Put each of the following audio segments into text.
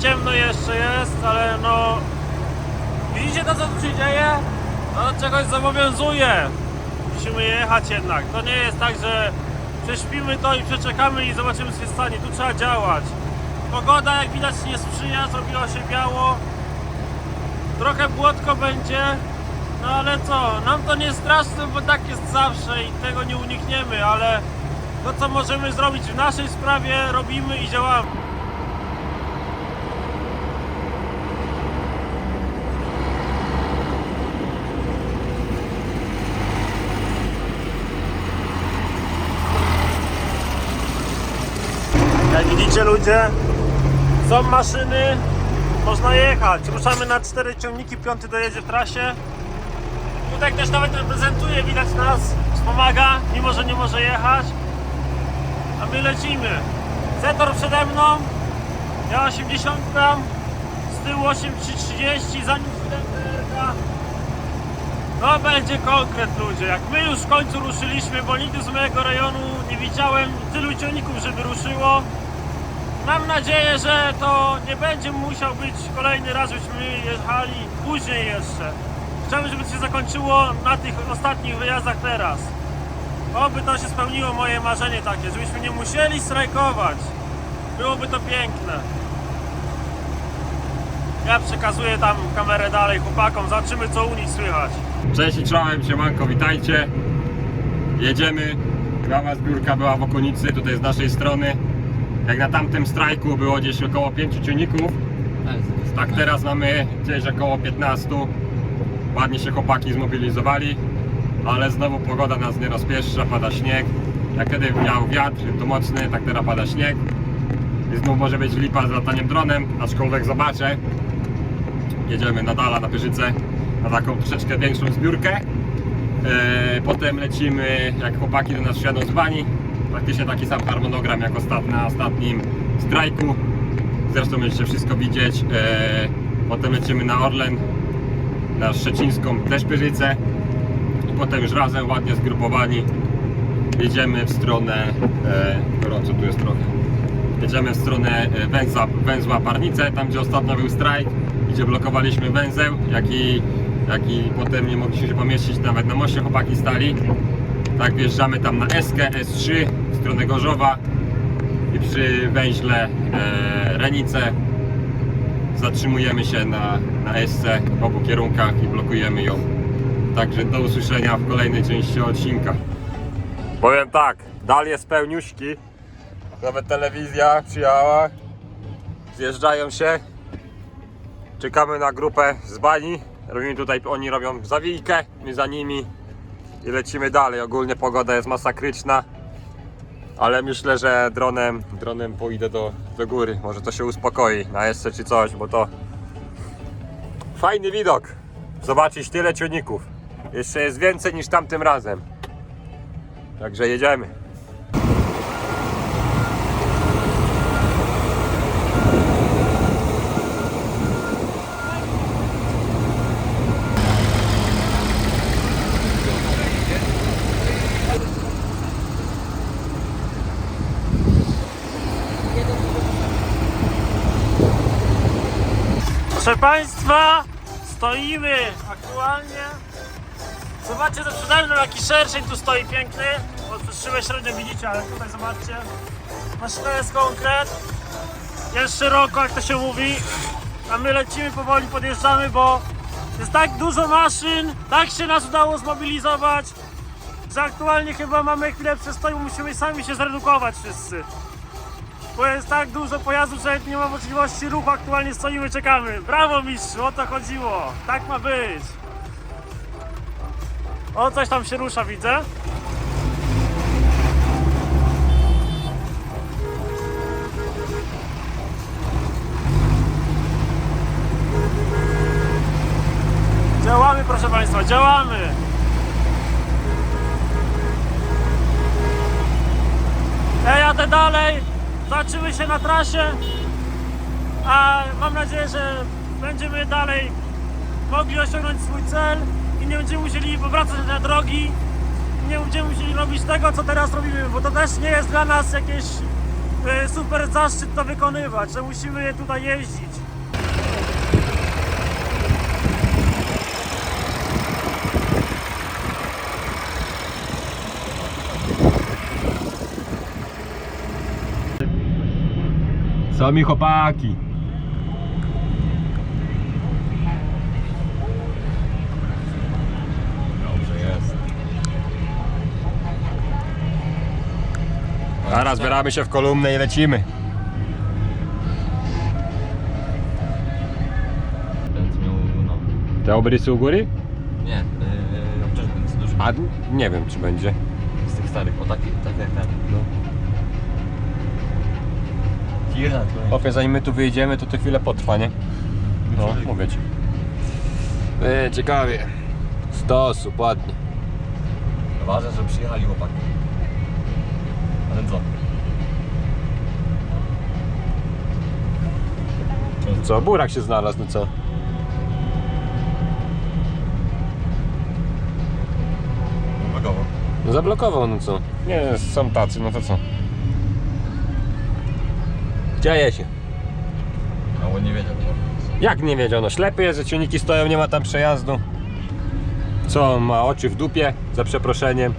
ciemno jeszcze jest, ale no... Widzicie to, co tu się dzieje? No czegoś zobowiązuje. Musimy jechać jednak. To nie jest tak, że prześpimy to i przeczekamy i zobaczymy co się stanie. Tu trzeba działać. Pogoda, jak widać, nie sprzyja, zrobiło się biało. Trochę błotko będzie, no ale co, nam to nie straszne, bo tak jest zawsze i tego nie unikniemy, ale to co możemy zrobić w naszej sprawie robimy i działamy. Jak widzicie ludzie, są maszyny, można jechać. Ruszamy na cztery ciągniki, piąty dojedzie w trasie. Tutaj też nawet reprezentuje, widać nas, wspomaga, mimo że nie może jechać. A my lecimy. Zetor przede mną, ja 80, z tyłu 8330, za nim 7 PRK. No będzie konkret ludzie. Jak my już w końcu ruszyliśmy, bo nigdy z mojego rejonu nie widziałem tylu ciągników, żeby ruszyło. Mam nadzieję, że to nie będzie musiał być kolejny raz, żebyśmy jechali później jeszcze. Chciałbym, żeby to się zakończyło na tych ostatnich wyjazdach teraz. Oby to się spełniło moje marzenie takie, żebyśmy nie musieli strajkować. Byłoby to piękne. Ja przekazuję tam kamerę dalej chłopakom, zobaczymy co u nich słychać. Cześć i czołem, siemanko, witajcie. Jedziemy. Mała zbiórka była w okolicy, tutaj z naszej strony. Jak na tamtym strajku było gdzieś około 5 ciągników, tak teraz mamy gdzieś około 15. Ładnie się chłopaki zmobilizowali, ale znowu pogoda nas nie rozpieszcza, pada śnieg. Jak wtedy miał wiatr, to mocny, tak teraz pada śnieg. I znów może być lipa z lataniem dronem, aczkolwiek zobaczę. Jedziemy na dala, na Pyrzyce, na taką troszeczkę większą zbiórkę. E, Potem lecimy, jak chłopaki do nas wsiadą z bani. Praktycznie taki sam harmonogram jak na ostatnim strajku. Zresztą będziecie wszystko widzieć. E, Potem lecimy na Orlen, na Szczecińską też Pyrzycę. I potem już razem, ładnie zgrupowani, jedziemy w stronę, e, gorąco tu jest trochę, jedziemy w stronę e, węzła, węzła Parnice, tam gdzie ostatnio był strajk, gdzie blokowaliśmy węzeł, jak i, jak i potem nie mogliśmy się pomieścić nawet na moście chłopaki stali. Tak wjeżdżamy tam na Eskę, S3 w stronę Gorzowa i przy węźle e, Renice zatrzymujemy się na, na Esce w obu kierunkach i blokujemy ją. Także do usłyszenia w kolejnej części odcinka. Powiem tak, dal jest pełniuśki. Nawet telewizja przyjechała. Zjeżdżają się. Czekamy na grupę z bani. Robimy tutaj, oni robią zawijkę, my za nimi i lecimy dalej. Ogólnie pogoda jest masakryczna. Ale myślę, że dronem, dronem pójdę do, do góry. Może to się uspokoi na jeszcze czy coś, bo to fajny widok. Zobaczyć tyle ciągników. Jeszcze jest więcej niż tamtym razem. Także jedziemy. Państwa, stoimy aktualnie. Zobaczcie, to przede mną jakiś szerszeń tu stoi piękny. Bo przez szybę średnio widzicie, ale tutaj zobaczcie. Maszyna jest konkret. Jest szeroko, jak to się mówi. A my lecimy powoli, podjeżdżamy, bo jest tak dużo maszyn, tak się nas udało zmobilizować, że aktualnie chyba mamy chwilę przestoju, musimy sami się zredukować wszyscy. Bo jest tak dużo pojazdów, że nie ma możliwości ruchu. Aktualnie stoimy, czekamy. Brawo mistrzu, o to chodziło. Tak ma być. O, coś tam się rusza, widzę. Działamy, proszę Państwa, działamy. Ja jadę dalej, zobaczymy się na trasie, a mam nadzieję, że będziemy dalej mogli osiągnąć swój cel i nie będziemy musieli powracać na drogi. nie będziemy musieli robić tego, co teraz robimy, bo to też nie jest dla nas jakieś e, super zaszczyt to wykonywać, że musimy tutaj jeździć. Co mi chłopaki? Dobrze jest. Teraz zbieramy się w kolumnę i lecimy. Ten co miał, no, Te obrysy u góry? nie, yy, też będzie dużo. A nie wiem czy będzie. Z tych starych, o taki, tak jak ten. No. Tira, to zanim my tu wyjedziemy, to to chwilę potrwa, nie? No, mówię ci. Yy, ciekawie. Stosu, ładnie. Ważne, że przyjechali chłopaki. Ale co? Co, burak się znalazł, no co? Uwagowo. No zablokował, no co? Nie, są tacy, no to co? Dzieje się. A on nie wiedział. No. Jak nie wiedział, no ślepy jest, że ciągniki stoją, nie ma tam przejazdu. Co, on ma oczy w dupie, za przeproszeniem.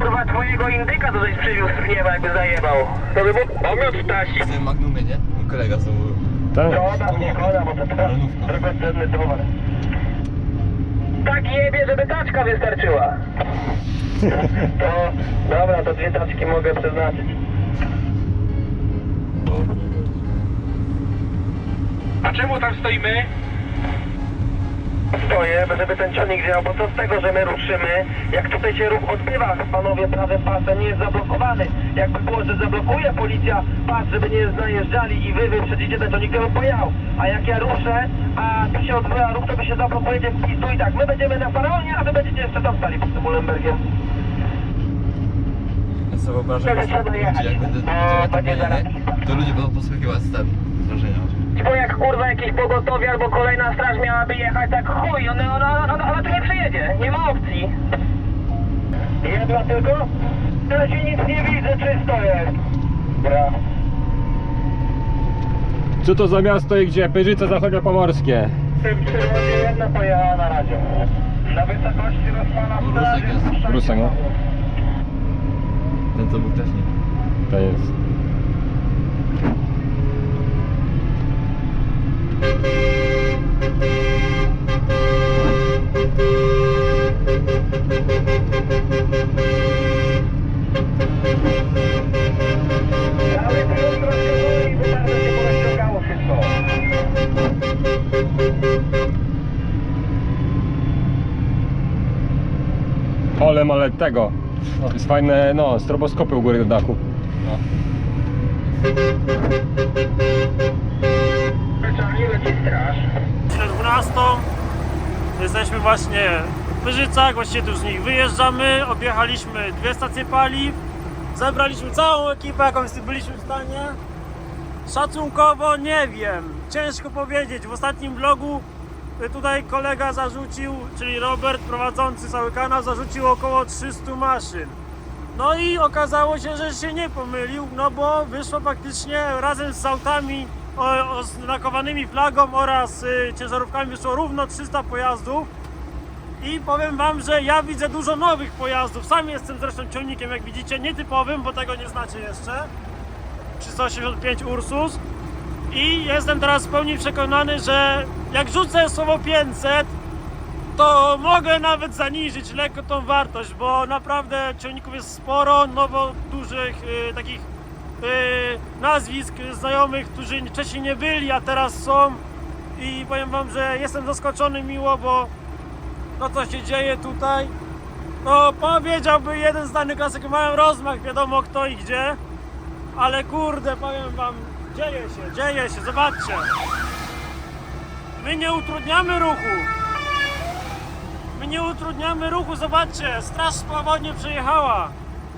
Kurwa twojego indyka to żeś przywiózł w nieba jakby zajebał. To by mógł pomiot wtasić. W tym Magnumie, nie? Mój kolega z Tak? Szkoda, nie szkoda, bo to teraz drogocenny towar. Tak jebie, żeby taczka wystarczyła. To, dobra, to dwie taczki mogę przeznaczyć. A czemu tam stoimy? Stoję, żeby ten ciągnik działał, bo co z tego, że my ruszymy, jak tutaj się ruch odbywa, panowie, prawym pasem nie jest zablokowany. Jakby było, że zablokuje policja pas, żeby nie zajeżdżali i wy wyprzedzicie ten ciągnik, to bym pojechał. A jak ja ruszę, a tu się odbywa ruch, to wy się zablokujecie w pizdu i tak, my będziemy na faraonie, a wy będziecie jeszcze tam stali pod tym Ulembergiem. Ja sobie wyobrażam, jak, będę O, będziemy tam będzie mieli, zaraz. nie? To ludzie będą poskakiwać z z wrażenia. Bo jak kurwa jakieś pogotowie albo kolejna straż miałaby jechać, tak chuj, ona, ona, ona, ona tu nie przyjedzie, nie ma opcji. Jedna tylko? Na razie nic nie widzę, czysto jest. Bra. Co to za miasto i gdzie? Pyrzyce zachodniopomorskie. W tym przyrodzie jedna pojechała na razie. Na wysokości rozpala Rusek straży. jest. Rusek, no. mało. Ten co był wcześniej. To jest. Cały piłek rozciągnął i wytarło się, bo rozciągało wszystko. Ale tego. Jest fajne, no, stroboskopy u góry do dachu. Straż. godzinę 12. Jesteśmy właśnie w Pyrzycach, właściwie tu z nich wyjeżdżamy. Objechaliśmy dwie stacje paliw. Zebraliśmy całą ekipę, jaką byliśmy w stanie. Szacunkowo nie wiem, ciężko powiedzieć. W ostatnim vlogu tutaj kolega zarzucił, czyli Robert prowadzący cały kanał, zarzucił około 300 maszyn. No i okazało się, że się nie pomylił, no bo wyszło faktycznie razem z autami oznakowanymi flagą oraz y, ciężarówkami wyszło równo 300 pojazdów. I powiem Wam, że ja widzę dużo nowych pojazdów. Sam jestem zresztą ciągnikiem, jak widzicie, nietypowym, bo tego nie znacie jeszcze. 385 Ursus. I jestem teraz w pełni przekonany, że jak rzucę słowo 500, to mogę nawet zaniżyć lekko tą wartość, bo naprawdę ciągników jest sporo, nowo dużych y, takich y, nazwisk znajomych, którzy wcześniej nie byli, a teraz są. I powiem Wam, że jestem zaskoczony miło, bo to co się dzieje tutaj, no powiedziałby jeden znany klasyk, mają rozmach, wiadomo kto i gdzie, ale kurde, powiem Wam, dzieje się, dzieje się, zobaczcie. My nie utrudniamy ruchu. My nie utrudniamy ruchu, zobaczcie, straż spowodnie przejechała.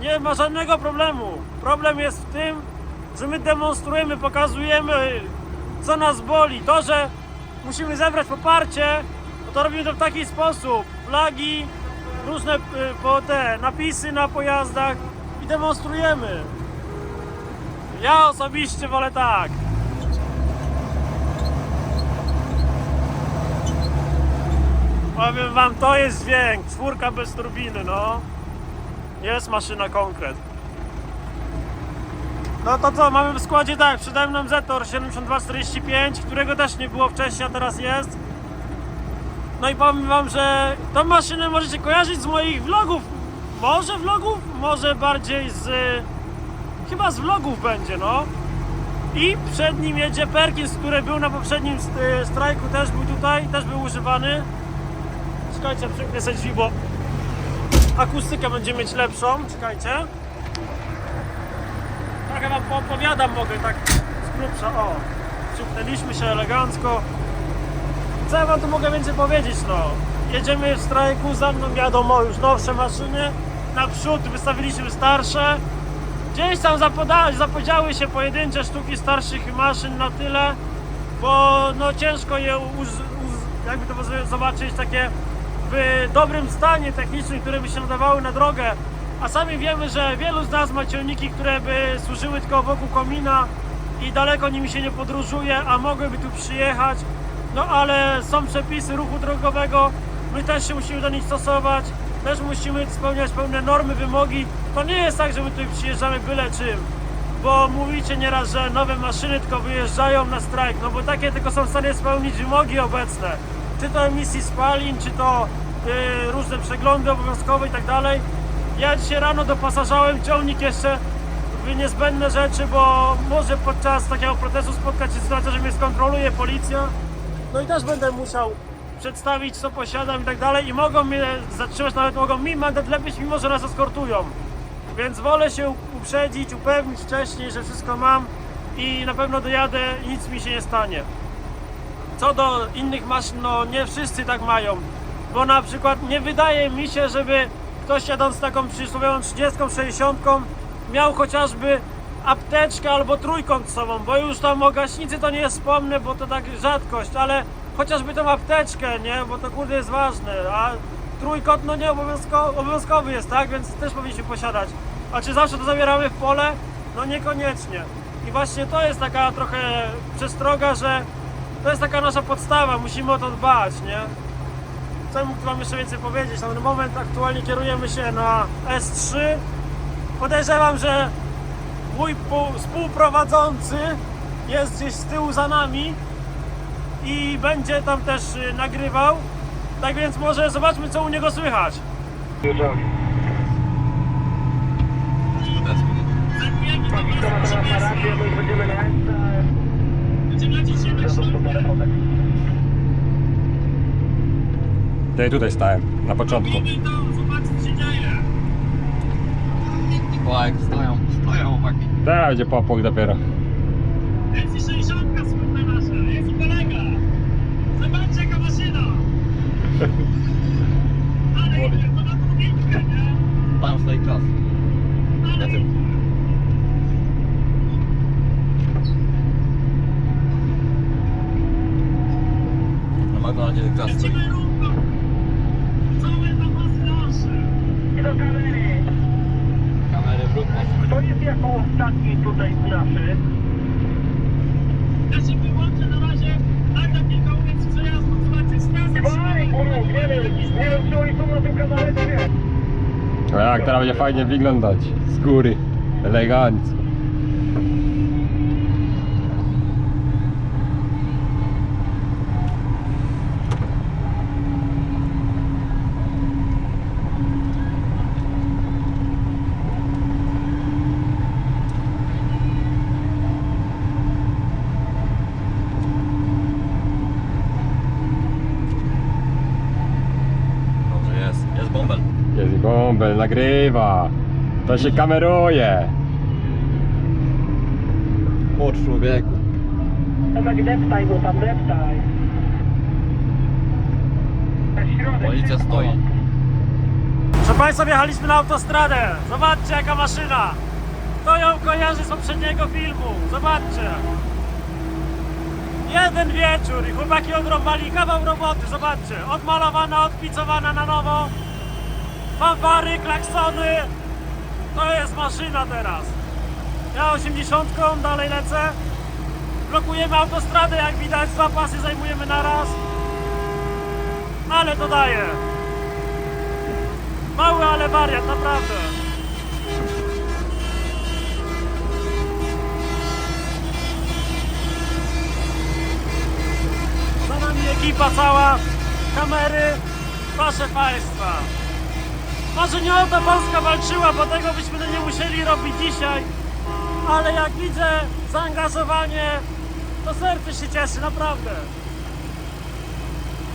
Nie ma żadnego problemu. Problem jest w tym, że my demonstrujemy, pokazujemy, co nas boli. To, że musimy zebrać poparcie, to robimy to w taki sposób. Flagi, różne y, po te napisy na pojazdach i demonstrujemy. Ja osobiście wolę tak. Powiem wam, to jest dźwięk, czwórka bez turbiny, no. Jest maszyna konkret. No to co, mamy w składzie tak, przede mną Zetor 7245, którego też nie było wcześniej, a teraz jest. No i powiem wam, że tą maszynę możecie kojarzyć z moich vlogów. Może vlogów, może bardziej z... Chyba z vlogów będzie, no. I przed nim jedzie Perkins, który był na poprzednim st- strajku, też był tutaj, też był używany. Czekajcie, sobie drzwi, bo akustykę będzie mieć lepszą. Czekajcie. Trochę wam poopowiadam, mogę tak z grubsza. O, przymknęliśmy się elegancko. Co ja wam tu mogę więcej powiedzieć, no? Jedziemy w strajku, za mną jadą już nowsze maszyny. Naprzód wystawiliśmy starsze. Gdzieś tam zapodziały się pojedyncze sztuki starszych maszyn na tyle, bo no ciężko je uz- uz- jakby to zobaczyć takie w dobrym stanie technicznym, które by się nadawały na drogę. A sami wiemy, że wielu z nas ma ciągniki, które by służyły tylko wokół komina i daleko nimi się nie podróżuje, a mogłyby tu przyjechać. No ale są przepisy ruchu drogowego, my też się musimy do nich stosować, też musimy spełniać pełne normy, wymogi. To nie jest tak, że my tutaj przyjeżdżamy byle czym, bo mówicie nieraz, że nowe maszyny tylko wyjeżdżają na strajk, no bo takie tylko są w stanie spełnić wymogi obecne. Czy to emisji spalin, czy to y, różne przeglądy obowiązkowe i tak dalej. Ja dzisiaj rano dopasażałem ciągnik jeszcze w niezbędne rzeczy, bo może podczas takiego protestu spotkać się sytuacja, że mnie skontroluje policja. No i też będę musiał przedstawić co posiadam i tak dalej i mogą mnie zatrzymać, nawet mogą mi mandat lepić, mimo że nas eskortują. Więc wolę się uprzedzić, upewnić wcześniej, że wszystko mam i na pewno dojadę nic mi się nie stanie. Co do innych maszyn, no nie wszyscy tak mają. Bo na przykład nie wydaje mi się, żeby ktoś jadąc taką przysłowiową 30, 60 miał chociażby apteczkę albo trójkąt z sobą, bo już tam o gaśnicy to nie wspomnę, bo to tak rzadkość, ale chociażby tą apteczkę, nie, bo to kurde jest ważne, a trójkąt no nie obowiązko, obowiązkowy jest, tak, więc też powinniśmy posiadać. A czy zawsze to zabieramy w pole? No niekoniecznie. I właśnie to jest taka trochę przestroga, że to jest taka nasza podstawa, musimy o to dbać, nie? Co mógł Wam jeszcze więcej powiedzieć? Na ten moment aktualnie kierujemy się na S3. Podejrzewam, że mój pół- współprowadzący jest gdzieś z tyłu za nami i będzie tam też y, nagrywał. Tak więc może zobaczmy, co u niego słychać. To ja tutaj stałem, na początku. jak stoją, stoją chłopaki. Teraz będzie popłoch dopiero. Jest i 60 smutna nasza, jest i kolega. Zobaczcie jaka maszyna. Ale? Tam stoi klas. Na tym. Na McDonaldzie klas stoi. Kamery. Ruch Kto jest jako ostatni tutaj naszy? Ja się wyłączę na razie. Tak na kilka ulic przejazdu, jak teraz będzie fajnie wyglądać z góry. Elegancko. Dobrze jest, jest bąbel. Bąbel, nagrywa. To się kameruje. O człowieku. Tak deptaj go tam, deptaj. Policja stoi. Proszę Państwa, wjechaliśmy na autostradę. Zobaczcie jaka maszyna. To ją kojarzy z poprzedniego filmu. Zobaczcie. Jeden wieczór i chłopaki odrąbali kawał roboty. Zobaczcie. Odmalowana, odpicowana na nowo. Fanfary, klaksony. To jest maszyna teraz. Ja 80 dalej lecę. Blokujemy autostradę, jak widać, dwa pasy zajmujemy na raz. Ale to daje. Mały, ale wariat, naprawdę. Za nami ekipa cała, kamery, proszę Państwa. Może nie o to Polska walczyła, bo tego byśmy nie musieli robić dzisiaj, ale jak widzę zaangażowanie, to serce się cieszy, naprawdę.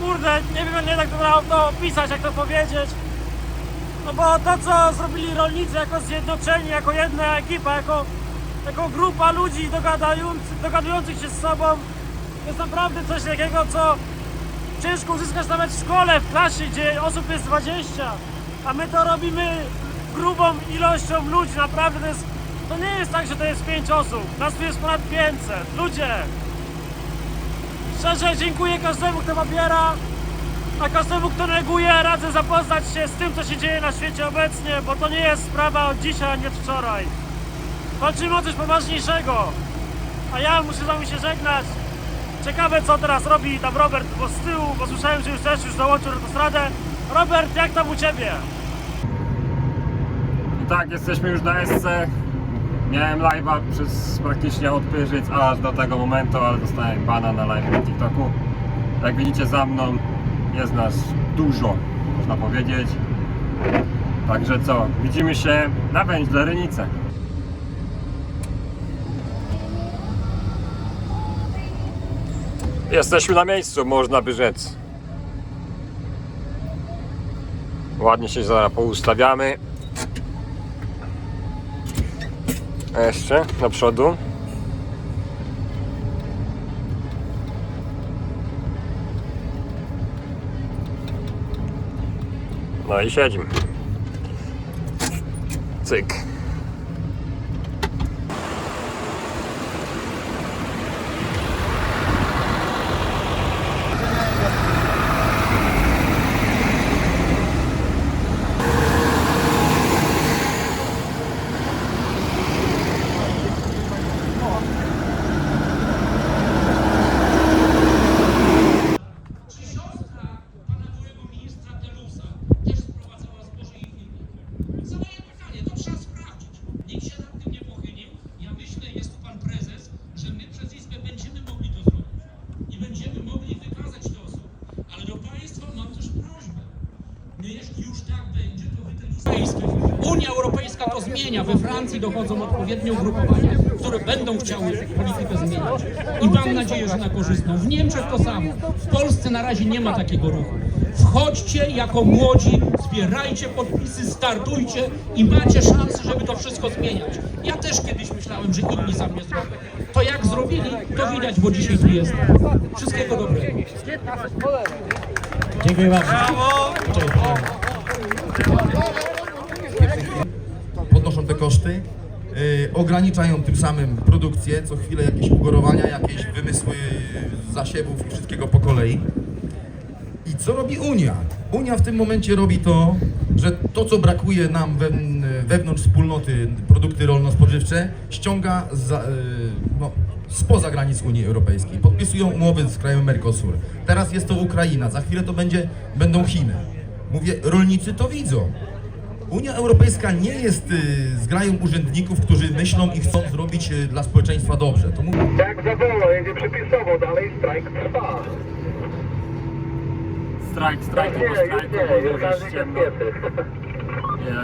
Kurde, nie wiem jak to, to opisać, jak to powiedzieć. No bo to, co zrobili rolnicy jako zjednoczeni, jako jedna ekipa, jako, jako grupa ludzi dogadujących, dogadujących się z sobą, to jest naprawdę coś takiego, co ciężko uzyskać nawet w szkole, w klasie, gdzie osób jest 20, a my to robimy grubą ilością ludzi, naprawdę to jest, to nie jest tak, że to jest 5 osób, nas tu jest ponad 500, ludzie! Szczerze dziękuję każdemu, kto pobiera, a każdemu, kto neguje, radzę zapoznać się z tym, co się dzieje na świecie obecnie, bo to nie jest sprawa od dzisiaj, a nie od wczoraj. Walczymy o coś poważniejszego, a ja muszę z wami się żegnać. Ciekawe, co teraz robi tam Robert, bo z tyłu, bo słyszałem, że już też już dołączył autostradę. Robert, jak tam u Ciebie? Tak, jesteśmy już na SC. Miałem live'a przez praktycznie od aż do tego momentu, ale dostałem bana na live na TikToku. Jak widzicie za mną jest nas dużo, można powiedzieć. Także co, widzimy się na Węźle-Rynice. Jesteśmy na miejscu, można by rzec. Ładnie się zaraz poustawiamy. A Jeszcze do przodu. No i siedzimy. Cyk. Czy siostra pana byłego ministra Telusa też sprowadzała zboże i firmy? Zadaję pytanie, to trzeba sprawdzić. Nikt się nad tym nie pochylił. Ja myślę, jest tu pan prezes, że my przez Izbę będziemy mogli to zrobić. I będziemy mogli wykazać te osoby. Ale do państwa mam też prośbę. No jeśli już tak będzie, to wy ten Europejski. Unia Europejska to zmienia. We Francji dochodzą odpowiednie ugrupowania, które będą chciały politykę zmieniać. I mam nadzieję, że na korzystną. W Niemczech to samo. W Polsce na razie nie ma takiego ruchu. Wchodźcie jako młodzi, zbierajcie podpisy, startujcie i macie szansę, żeby to wszystko zmieniać. Ja też kiedyś myślałem, że inni za mnie zrobią. To jak zrobili, to widać, bo dzisiaj tu jestem. Wszystkiego dobrego. Dziękuję bardzo. te yy, ograniczają tym samym produkcję, co chwilę jakieś ugorowania, jakieś wymysły zasiewów i wszystkiego po kolei. I co robi Unia? Unia w tym momencie robi to, że to, co brakuje nam we, wewnątrz wspólnoty, produkty rolno-spożywcze, ściąga za, yy, no, spoza granic Unii Europejskiej. Podpisują umowy z krajem Mercosur. Teraz jest to Ukraina, za chwilę to będzie, będą Chiny. Mówię, rolnicy to widzą. Unia Europejska nie jest y, zgrają urzędników, którzy myślą i chcą zrobić y, dla społeczeństwa dobrze. To mówię, Jak za wolno, jedzie przypisowo, dalej strajk trwa. Strajk, strajk, Nie, już strajku, nie, bo już każdy jest się ciemno.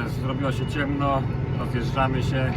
Jest, zrobiło się ciemno, rozjeżdżamy się.